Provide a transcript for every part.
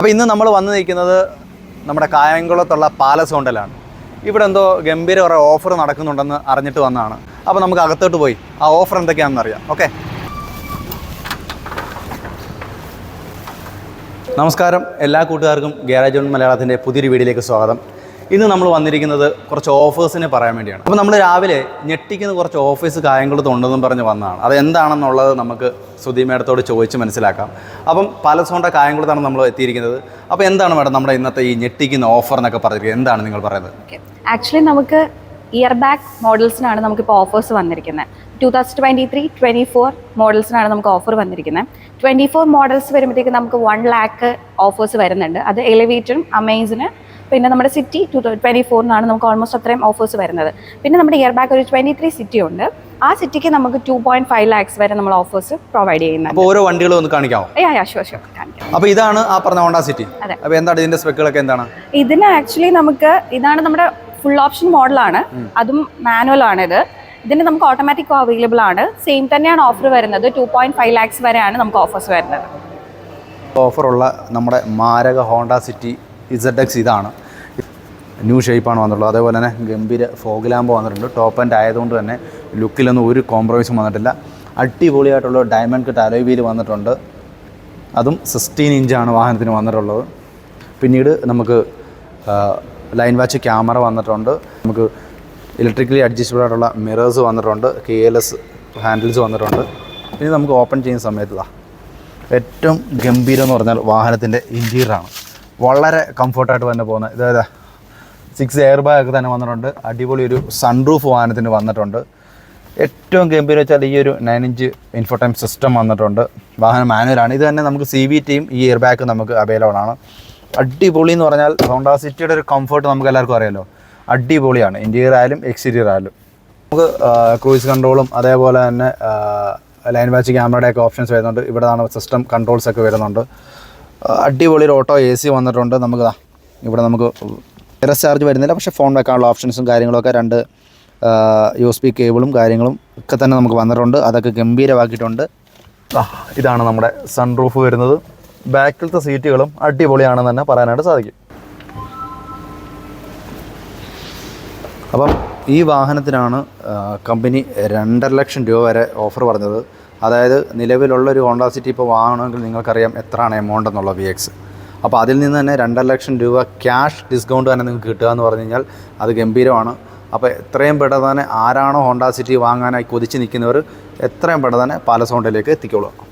അപ്പോൾ ഇന്ന് നമ്മൾ വന്നു നിൽക്കുന്നത് നമ്മുടെ കായംകുളത്തുള്ള പാലസ് ഹോണ്ടലാണ്. ഇവിടെ എന്തോ ഗംഭീര കുറേ ഓഫർ നടക്കുന്നുണ്ടെന്ന് അറിഞ്ഞിട്ട് വന്നതാണ്. അപ്പോൾ നമുക്ക് അകത്തോട്ട് പോയി. ആ ഓഫർ എന്തൊക്കെയാണെന്ന് അറിയാം. ഓക്കെ നമസ്കാരം. എല്ലാ കൂട്ടുകാർക്കും ഗാരേജ് മലയാളത്തിന്റെ പുതിയൊരു വീഡിയോയിലേക്ക് സ്വാഗതം. ഇന്ന് നമ്മൾ വന്നിരിക്കുന്നത് കുറച്ച് ഓഫേഴ്സിനെ പറയാൻ വേണ്ടിയാണ്. അപ്പോൾ നമ്മൾ രാവിലെ ഞെട്ടിക്കുന്ന കുറച്ച് ഓഫീസ് കായംകുളത്ത് ഉണ്ടെന്നും പറഞ്ഞ് വന്നതാണ്. അത് എന്താണെന്നുള്ളത് നമുക്ക് സുധി മേഡത്തോട് ചോദിച്ച് മനസ്സിലാക്കാം. അപ്പം പാലസോണ്ട കായംകുളത്താണ് നമ്മൾ എത്തിയിരിക്കുന്നത്. അപ്പോൾ എന്താണ് മേഡം നമ്മുടെ ഇന്നത്തെ ഈ ഞെട്ടിക്കുന്ന ഓഫർ എന്നൊക്കെ പറഞ്ഞിരിക്കുന്നത്? എന്താണ് നിങ്ങൾ പറയുന്നത്? ആക്ച്വലി നമുക്ക് ഇയർ ബാക്ക് മോഡൽസിനാണ് നമുക്കിപ്പോൾ ഓഫേഴ്സ് വന്നിരിക്കുന്നത് two thousand twenty three twenty four മോഡൽസിനാണ് നമുക്ക് ഓഫർ വന്നിരിക്കുന്നത് ട്വന്റി ഫോർ മോഡൽസ് വരുമ്പോഴത്തേക്ക് നമുക്ക് വൺ ലാക്ക് ഓഫേഴ്സ് വരുന്നുണ്ട്. അത് എലിവേറ്ററും അമേസിന് പിന്നെ നമ്മുടെ സിറ്റി ടു ട്വന്റി ഫോറിനാണ് നമുക്ക് ഓൾമോസ്റ്റ് അത്രയും ഓഫേഴ്സ് വരുന്നത്. പിന്നെ നമ്മുടെ ഇയർ ബാക്ക് ഒരു ട്വന്റി ത്രീ സിറ്റി ഉണ്ട്. ആ സിറ്റിക്ക് നമുക്ക് ടു പോയിന്റ് ഫൈവ് ലാക്സ് വരെ നമ്മൾ ഓഫേഴ്സ് പ്രൊവൈഡ് ചെയ്യുന്നത് ഓരോ വണ്ടികളും ഒന്ന് കാണിക്കാമോ ഷുവർ ഷുവർ കാണിക്കാം. അപ്പോൾ ഇതാണ് ആ പറഞ്ഞ ഹോണ്ട സിറ്റി അപ്പോൾ എന്താണ് ഇതിന്റെ സ്പെക്കുകളൊക്കെ എന്താണ്? ഇതിന് ആക്ച്വലി നമുക്ക് ഇതാണ് നമ്മുടെ ഫുൾ ഓപ്ഷൻ മോഡലാണ് അതും മാനുവൽ ആണ് ഇത്. ഇതിന് നമുക്ക് ഓട്ടോമാറ്റിക് അവൈലബിൾ ആണ്. സെയിം തന്നെയാണ് ഓഫർ വരുന്നത്. ടു പോയിന്റ് ഫൈവ് ലാക്സ് വരെയാണ് നമുക്ക് ഓഫേഴ്സ് വരുന്നത്. ഓഫറുള്ള നമ്മുടെ മാരക ഹോണ്ട സിറ്റി ഇസഡ് എക്സ് ഇതാണ്. ന്യൂ ഷേപ്പാണ് വന്നിട്ടുള്ളത്. അതേപോലെ തന്നെ ഗംഭീര ഫോഗ് ലാമ്പ് വന്നിട്ടുണ്ട്. ടോപ്പ് ആൻഡ് ആയതുകൊണ്ട് തന്നെ ലുക്കിലൊന്നും ഒരു കോംപ്രമൈസും വന്നിട്ടില്ല. അടിപൊളിയായിട്ടുള്ള ഡയമണ്ട് കട്ട് അലോയ് വീൽ വന്നിട്ടുണ്ട്. അതും സിക്സ്റ്റീൻ ഇഞ്ചാണ് വാഹനത്തിന് വന്നിട്ടുള്ളത്. പിന്നീട് നമുക്ക് ലൈൻ വാച്ച് ക്യാമറ വന്നിട്ടുണ്ട്. നമുക്ക് ഇലക്ട്രിക്കലി അഡ്ജസ്റ്റബിൾ ആയിട്ടുള്ള മിറേഴ്സ് വന്നിട്ടുണ്ട്. കെ എൽ എസ് ഹാൻഡിൽസ് വന്നിട്ടുണ്ട്. ഇനി നമുക്ക് ഓപ്പൺ ചെയ്യുന്ന സമയത്ത് ഏറ്റവും ഗംഭീരം എന്ന് പറഞ്ഞാൽ വാഹനത്തിന്റെ ഇന്റീരിയറാണ് വളരെ കംഫർട്ടായിട്ട് തന്നെ പോകുന്നത് ഇതായത് സിക്സ് എയർ ബാഗ് ഒക്കെ തന്നെ വന്നിട്ടുണ്ട്. അടിപൊളി ഒരു സൺറൂഫ് വാഹനത്തിന് വന്നിട്ടുണ്ട്. ഏറ്റവും ഗംഭീരം വെച്ചാൽ ഈ ഒരു നയൻ ഇഞ്ച് ഇൻഫോടൈം സിസ്റ്റം വന്നിട്ടുണ്ട്. വാഹനം മാനുവലാണ് ഇത് തന്നെ നമുക്ക് സി വി ടിയും ഈ എയർ ബാഗ് നമുക്ക് അവൈലബിൾ ആണ്. അടിപൊളി എന്ന് പറഞ്ഞാൽ ഹോണ്ട സിറ്റിയുടെ ഒരു കംഫർട്ട് നമുക്ക് എല്ലാവർക്കും അറിയാലോ. അടിപൊളിയാണ്. ഇന്റീരിയർ ആയാലും എക്സ്റ്റീരിയർ ആയാലും. നമുക്ക് ക്രൂയിസ് കൺട്രോളും അതേപോലെ തന്നെ ലൈൻ വാച്ച് ക്യാമറയുടെ ഒക്കെ ഓപ്ഷൻസ് വരുന്നുണ്ട്. ഇവിടെ ആണ് സിസ്റ്റം കൺട്രോൾസ് ഒക്കെ വരുന്നുണ്ട്. അടിപൊളി ഒരു ഓട്ടോ എ സി വന്നിട്ടുണ്ട്. നമുക്ക് ദാ ഇവിടെ നമുക്ക് വൈറസ് ചാർജ് വരുന്നില്ല. പക്ഷേ ഫോൺ വെക്കാനുള്ള ഓപ്ഷൻസും കാര്യങ്ങളൊക്കെ രണ്ട് യു എസ് ബി കേബിളും കാര്യങ്ങളും ഒക്കെ തന്നെ നമുക്ക് വന്നിട്ടുണ്ട്. അതൊക്കെ ഗംഭീരമാക്കിയിട്ടുണ്ട്. ആ, ഇതാണ് നമ്മുടെ സൺ റൂഫ് വരുന്നത്. ബാക്കിലത്തെ സീറ്റുകളും അടിപൊളിയാണെന്ന് തന്നെ പറയാനായിട്ട് സാധിക്കും. അപ്പം ഈ വാഹനത്തിനാണ് കമ്പനി രണ്ടര ലക്ഷം രൂപ വരെ ഓഫർ പറഞ്ഞത്. അതായത് നിലവിലുള്ളൊരു ഹോണ്ട സിറ്റി ഇപ്പോൾ വാങ്ങണമെങ്കിൽ നിങ്ങൾക്കറിയാം എത്രയാണ് എമൗണ്ട് എന്നുള്ള വി എക്സ് അപ്പോൾ അതിൽ നിന്ന് തന്നെ രണ്ടര ലക്ഷം രൂപ ക്യാഷ് ഡിസ്കൗണ്ട് തന്നെ നിങ്ങൾക്ക് കിട്ടുക എന്ന് പറഞ്ഞു കഴിഞ്ഞാൽ അത് ഗംഭീരമാണ്. അപ്പോൾ എത്രയും പെട്ടെന്ന് തന്നെ ആരാണോ ഹോണ്ട സിറ്റി വാങ്ങാനായി കൊതിച്ച് നിൽക്കുന്നവർ എത്രയും പെട്ടെന്ന് തന്നെ പാലസ് ഹോണ്ടയിലേക്ക് എത്തിക്കോളുക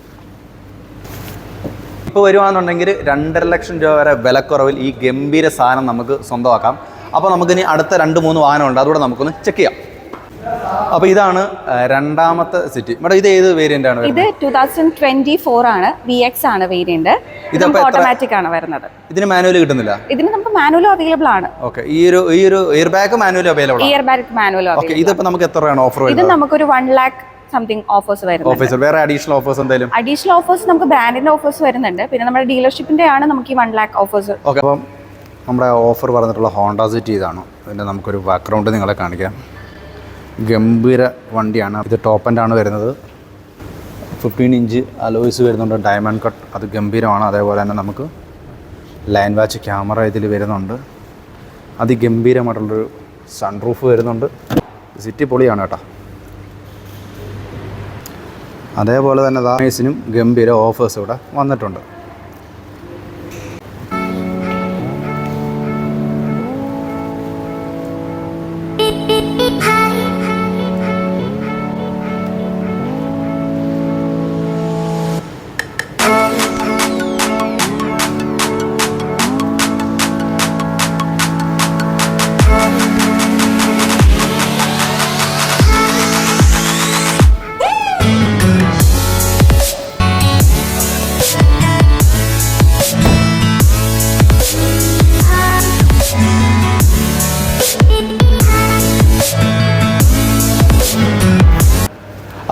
ഇപ്പോൾ വരുവാണെന്നുണ്ടെങ്കിൽ രണ്ടര ലക്ഷം രൂപ വരെ വിലക്കുറവിൽ ഈ ഗംഭീര സാധനം നമുക്ക് സ്വന്തമാക്കാം. അപ്പോൾ നമുക്കിനി അടുത്ത രണ്ട് മൂന്ന് വാഹനമുണ്ട്. അതുകൂടെ നമുക്കൊന്ന് ചെക്ക് ചെയ്യാം. അപ്പോൾ ഇതാണ് രണ്ടാമത്തെ സിറ്റി മേഡം ഇത് ഏത് വേരിയന്റ് ആണ് ഇത് ടൂ തൗസൻഡ് ട്വന്റി ഫോർ ആണ് വി എക്സ് ആണ് വേരിയന്റ് ഇത് ഇതപ്പോ ഓട്ടോമാറ്റിക് ആണ് വരുന്നത്. ഇതിന് മാനുവൽ കിട്ടുന്നില്ല? ഇതിന് നമുക്ക് മാനുവൽ അവൈലബിൾ ആണ്. ഓക്കെ ഈ ഒരു ഈ ഒരു air bag manual available air bag manual okay ഇതിപ്പോൾ നമുക്ക് എത്രയാണ് ഓഫർ ഇത് നമുക്ക് നമുക്കൊരു വൺ ലാക്ക് സംതിങ് ഓഫേഴ്സ് വരുന്നുണ്ട്. വേറെ അഡീഷണൽ ഓഫേഴ്സ് എന്തെങ്കിലും അഡീഷണൽ ഓഫേഴ്സ് നമുക്ക് ബ്രാൻഡിന്റെ ഓഫേഴ്സ് വരുന്നുണ്ട്. പിന്നെ നമ്മുടെ ഡീലർഷിപ്പിന്റെ ആണ് നമുക്ക് ഈ വൺ ലാക്ക് ഓഫേഴ്സ് ഓക്കെ അപ്പം നമ്മുടെ ഓഫർ പറഞ്ഞിട്ടുള്ള ഹോണ്ട സിറ്റി ഇതാണ്. പിന്നെ നമുക്കൊരു ബാക്ക്ഗ്രൗണ്ട് നിങ്ങളെ കാണിക്കാം. ഗംഭീര വണ്ടിയാണ്. ഇത് ടോപ്പ് ആണ് വരുന്നത്. ഫിഫ്റ്റീൻ ഇഞ്ച് അലോയ്സ് വരുന്നുണ്ട്. ഡയമണ്ട് കട്ട് അത് ഗംഭീരമാണ്. അതേപോലെ തന്നെ നമുക്ക് ലൈൻ വാച്ച് ക്യാമറ ഇതിൽ വരുന്നുണ്ട്. അതിഗംഭീരമായിട്ടുള്ളൊരു സൺറൂഫ് വരുന്നുണ്ട്. സിറ്റി പൊളിയാണ് കേട്ടോ. അതേപോലെ തന്നെ ദാമേസിനും ഗംഭീര ഓഫേഴ്സ് ഇവിടെ വന്നിട്ടുണ്ട്.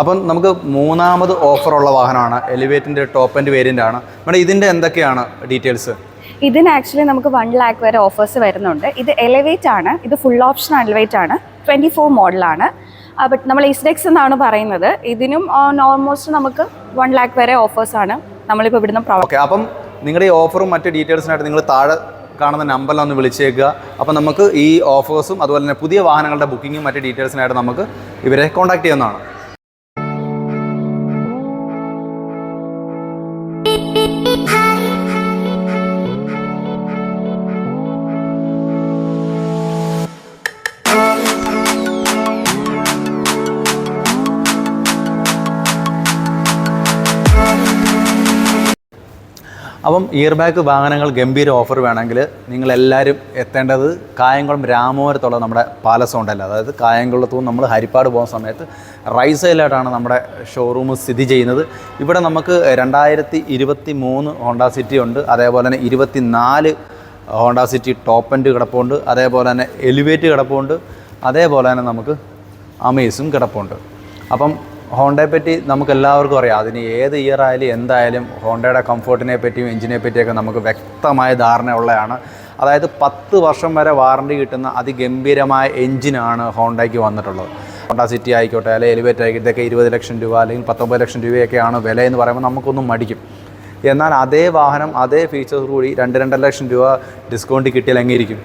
അപ്പം നമുക്ക് മൂന്നാമത് ഓഫറുള്ള വാഹനമാണ്. എലിവേറ്റിന്റെ ടോപ്പ് ആൻഡ് വേരിയന്റ് ആണ്. മേഡം ഇതിന്റെ എന്തൊക്കെയാണ് ഡീറ്റെയിൽസ് ഇതിന് ആക്ച്വലി നമുക്ക് വൺ ലാക്ക് വരെ ഓഫേഴ്സ് വരുന്നുണ്ട്. ഇത് എലിവേറ്റ് ആണ്. ഇത് ഫുൾ ഓപ്ഷൻ എലിവേറ്റ് ആണ്. ട്വന്റി ഫോർ മോഡലാണ് ബട്ട് നമ്മൾ ഇസ്ഡെക്സ് എന്നാണ് പറയുന്നത്. ഇതിനും ഓൾമോസ്റ്റ് നമുക്ക് വൺ ലാക്ക് വരെ ഓഫേഴ്സ് ആണ്. നമ്മളിപ്പോൾ ഇവിടുന്ന് ഓക്കെ അപ്പം നിങ്ങളുടെ ഈ ഓഫറും മറ്റ് ഡീറ്റെയിൽസിനായിട്ട് നിങ്ങൾ താഴെ കാണുന്ന നമ്പറിൽ ഒന്ന് വിളിച്ചേക്കുക. അപ്പോൾ നമുക്ക് ഈ ഓഫേഴ്സും അതുപോലെ തന്നെ പുതിയ വാഹനങ്ങളുടെ ബുക്കിങ്ങും മറ്റ് ഡീറ്റെയിൽസിനായിട്ട് നമുക്ക് ഇവരെ കോൺടാക്ട് ചെയ്യുന്നതാണ്. അപ്പം ഇയർ ബാഗ് വാഹനങ്ങൾ ഗംഭീര ഓഫർ വേണമെങ്കിൽ നിങ്ങളെല്ലാവരും എത്തേണ്ടത് കായംകുളം രാമപുരത്തുള്ള നമ്മുടെ പാലസ് ഉണ്ടല്ലോ. അതായത് കായംകുളത്തു നമ്മൾ ഹരിപ്പാട് പോകുന്ന സമയത്ത് സൈഡിലായിട്ടാണ് നമ്മുടെ ഷോറൂം സ്ഥിതി ചെയ്യുന്നത്. ഇവിടെ നമുക്ക് രണ്ടായിരത്തി ഇരുപത്തി മൂന്ന് ഹോണ്ട സിറ്റി ഉണ്ട്. അതേപോലെ തന്നെ ഇരുപത്തി നാല് ഹോണ്ട സിറ്റി ടോപ്പ് എൻഡ് കിടപ്പുണ്ട്. അതേപോലെ തന്നെ എലിവേറ്റ് കിടപ്പുണ്ട്. അതേപോലെ തന്നെ നമുക്ക് അമേസും കിടപ്പുണ്ട്. അപ്പം ഹോണ്ടയെ പറ്റി നമുക്ക് എല്ലാവർക്കും അറിയാം. അതിന് ഏത് ഇയർ ആയാലും എന്തായാലും ഹോണ്ടയുടെ കംഫർട്ടിനെ പറ്റിയും എഞ്ചിനെ പറ്റിയൊക്കെ നമുക്ക് വ്യക്തമായ ധാരണ ഉള്ളതാണ് അതായത് പത്ത് വർഷം വരെ വാറണ്ടി കിട്ടുന്ന അതിഗംഭീരമായ എഞ്ചിനാണ് ഹോണ്ടയ്ക്ക് വന്നിട്ടുള്ളത്. ഹോണ്ട സിറ്റി ആയിക്കോട്ടെ അല്ലെങ്കിൽ എലിവേറ്റ് ആയിക്കോട്ടെ ഇതൊക്കെ ഇരുപത് ലക്ഷം രൂപ അല്ലെങ്കിൽ പത്തൊമ്പത് ലക്ഷം രൂപയൊക്കെയാണ് വില എന്ന് പറയുമ്പോൾ നമുക്കൊന്നും മടിക്കും. എന്നാൽ അതേ വാഹനം അതേ ഫീച്ചേഴ്സ് കൂടി രണ്ട് രണ്ടര ലക്ഷം രൂപ ഡിസ്കൗണ്ട് കിട്ടിയാൽ അങ്ങേരിക്കും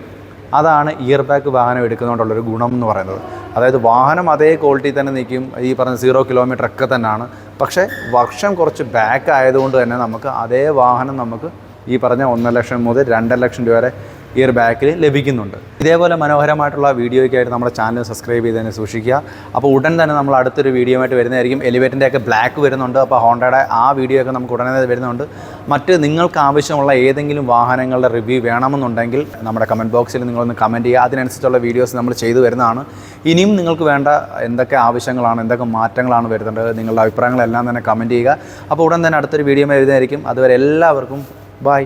അതാണ് ഇയർ ബാക്ക് വാഹനം എടുക്കുന്നതുകൊണ്ടുള്ളൊരു ഗുണം എന്ന് പറയുന്നത്. അതായത് വാഹനം അതേ ക്വാളിറ്റി തന്നെ നിൽക്കും. ഈ പറഞ്ഞ സീറോ കിലോമീറ്റർ ഒക്കെ തന്നെയാണ്. പക്ഷേ വർഷം കുറച്ച് ബാക്ക് ആയതുകൊണ്ട് തന്നെ നമുക്ക് അതേ വാഹനം നമുക്ക് ഈ പറഞ്ഞ ഒന്നര ലക്ഷം മുതൽ രണ്ടര ലക്ഷം രൂപ വരെ ഇയർ ബാക്കിൽ ലഭിക്കുന്നുണ്ട്. ഇതേപോലെ മനോഹരമായിട്ടുള്ള വീഡിയോയ്ക്കായിട്ട് നമ്മുടെ ചാനൽ സബ്സ്ക്രൈബ് ചെയ്ത് തന്നെ സൂക്ഷിക്കുക. അപ്പോൾ ഉടൻ തന്നെ നമ്മൾ അടുത്തൊരു വീഡിയോ ആയിട്ട് വരുന്നതായിരിക്കും. എലിവേറ്റിന്റെ ഒക്കെ ബ്ലാക്ക് വരുന്നുണ്ട്. അപ്പോൾ ഹോണ്ടയുടെ ആ വീഡിയോ ഒക്കെ നമുക്ക് ഉടനെ വരുന്നുണ്ട്. മറ്റ് നിങ്ങൾക്ക് ആവശ്യമുള്ള ഏതെങ്കിലും വാഹനങ്ങളുടെ റിവ്യൂ വേണമെന്നുണ്ടെങ്കിൽ നമ്മുടെ കമന്റ് ബോക്സിൽ നിങ്ങളൊന്ന് കമന്റ് ചെയ്യുക. അതിനനുസരിച്ചുള്ള വീഡിയോസ് നമ്മൾ ചെയ്തു വരുന്നതാണ്. ഇനിയും നിങ്ങൾക്ക് വേണ്ട എന്തൊക്കെ ആവശ്യങ്ങളാണ് എന്തൊക്കെ മാറ്റങ്ങളാണ് വരുന്നത് നിങ്ങളുടെ അഭിപ്രായങ്ങളെല്ലാം തന്നെ കമന്റ് ചെയ്യുക. അപ്പോൾ ഉടൻ തന്നെ അടുത്തൊരു വീഡിയോ വരുന്നതായിരിക്കും. അതുവരെ എല്ലാവർക്കും ബൈ.